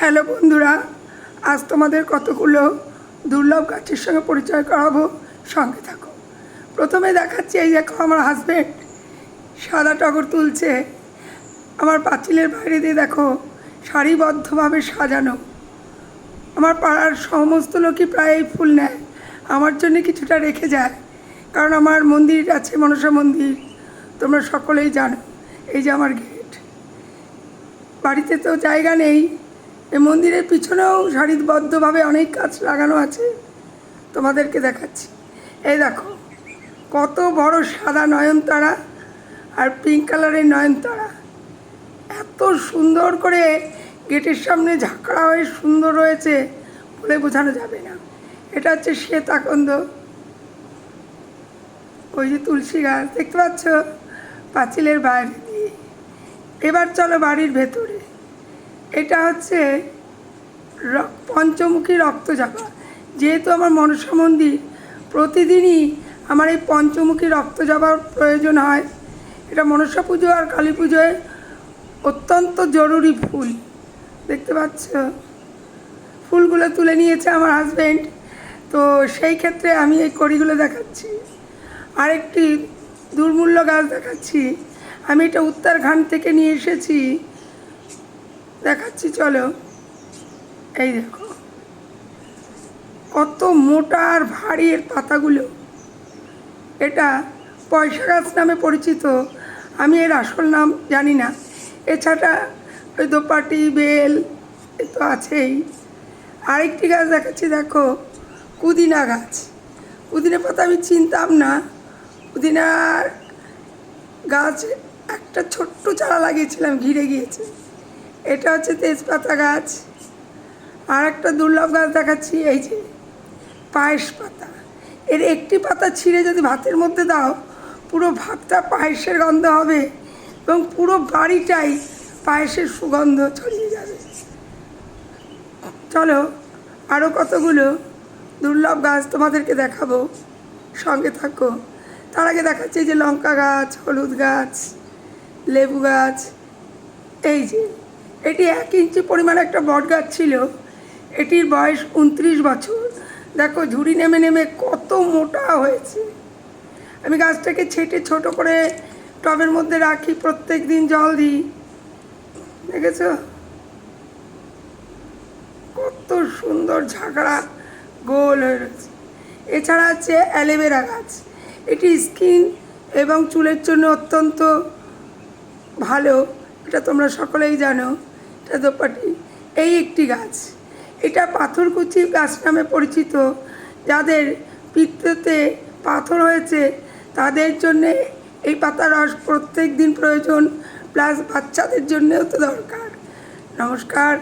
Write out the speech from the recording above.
Hello বন্ধুরা, আজ তোমাদের কতগুলো দুর্লভ গাছের সঙ্গে পরিচয় করাবো? সঙ্গে থাকো। প্রথমে দেখাচ্ছি এই দেখো আমার হাজব্যান্ড সাদা টগর তুলছে। আমার পাঁচিলের বাইরে দিয়ে দেখো, সারিবদ্ধভাবে সাজানো। আমার পাড়ার সমস্ত লোকই প্রায় এই ফুল নেয়। আমার জন্য কিছুটা রেখে যায়। কারণ আমার মন্দির আছে, মনসা মন্দির। তোমরা সকলেই জানো, এই যে আমার গেট বাড়িতে তো জায়গা নেই। এই মন্দিরের পিছনেও সারিবদ্ধভাবে অনেক গাছ লাগানো আছে। তোমাদেরকে দেখাচ্ছি। এই দেখো, কত বড় সাদা নয়নতারা আর পিঙ্ক কালারের নয়নতারা। এত সুন্দর করে গেটের সামনে ঝাঁকড়া হয়ে সুন্দর রয়েছে বলে বোঝানো যাবে না। এটা হচ্ছে শ্বেত আকন্দ ওই যে তুলসী গাছ, দেখতে পাচ্ছ? পাঁচিলের বাইরে দিয়ে। এবার চলো বাড়ির ভেতরে। এটা হচ্ছে পঞ্চমুখী রক্তচাপা। যেহেতু আমার মনসা মন্দির, প্রতিদিনই আমার এই পঞ্চমুখী রক্ত রক্তচাপার প্রয়োজন হয়। এটা মনসা পুজো আর কালী পুজোয় অত্যন্ত জরুরি ফুল। দেখতে পাচ্ছ? ফুলগুলো তুলে নিয়েছে আমার হাজব্যান্ড তো সেই ক্ষেত্রে আমি এই কড়িগুলো দেখাচ্ছি। আরেকটি দুর্মূল্য গাছ দেখাচ্ছি। আমি এটা উত্তরাখণ্ড থেকে নিয়ে এসেছি। দেখাচ্ছি, চলো। এই দেখো। কত মোটা আর ভারী এর পাতাগুলো। এটা পয়সা গাছ নামে পরিচিত। আমি এর আসল নাম জানি না। এছাড়া ওই দোপাটি, বেল, এ তো আছেই। আরেকটি গাছ দেখাচ্ছি, দেখো। পুদিনা গাছ। পুদিনা পাতা আমি চিনতাম না। পুদিনার গাছ একটা ছোট্ট চারা লাগিয়েছিলাম, ঘিরে গিয়েছে। এটা হচ্ছে তেজপাতা গাছ। আর একটা দুর্লভ গাছ দেখাচ্ছি, এই যে পায়েস পাতা। এর একটি পাতা ছিঁড়ে যদি ভাতের মধ্যে দাও, পুরো ভাতটা পায়েসের গন্ধ হবে এবং পুরো বাড়িটাই পায়েসের সুগন্ধ ছড়িয়ে যাবে। চলো আরও কতগুলো দুর্লভ গাছ তোমাদেরকে দেখাবো। সঙ্গে থাকো। তার আগে দেখাচ্ছি যে লঙ্কা গাছ, হলুদ গাছ, লেবু গাছ, এই যে এটি এক ইঞ্চি পরিমাণ একটা বট গাছ ছিল। এটির বয়স উনত্রিশ বছর। দেখো, ঝুড়ি নেমে নেমে কত মোটা হয়েছে। আমি গাছটাকে ছেটে ছোট করে টবের মধ্যে রাখি, প্রত্যেক দিন জল দিই। দেখেছ? কত সুন্দর ঝাঁকড়া গোল হয়ে রয়েছে। এছাড়া আছে অ্যালোভেরা গাছ। এটি স্কিন এবং চুলের জন্য অত্যন্ত ভালো, এটা তোমরা সকলেই জানো। এটা দোপাটি এই একটি গাছ। এটা পাথরকুচি গাছ নামে পরিচিত। যাদের পিত্ততে পাথর হয়েছে, তাদের জন্যে এই পাতার রস প্রত্যেক দিন প্রয়োজন, প্লাস বাচ্চাদের জন্যেও তো দরকার। নমস্কার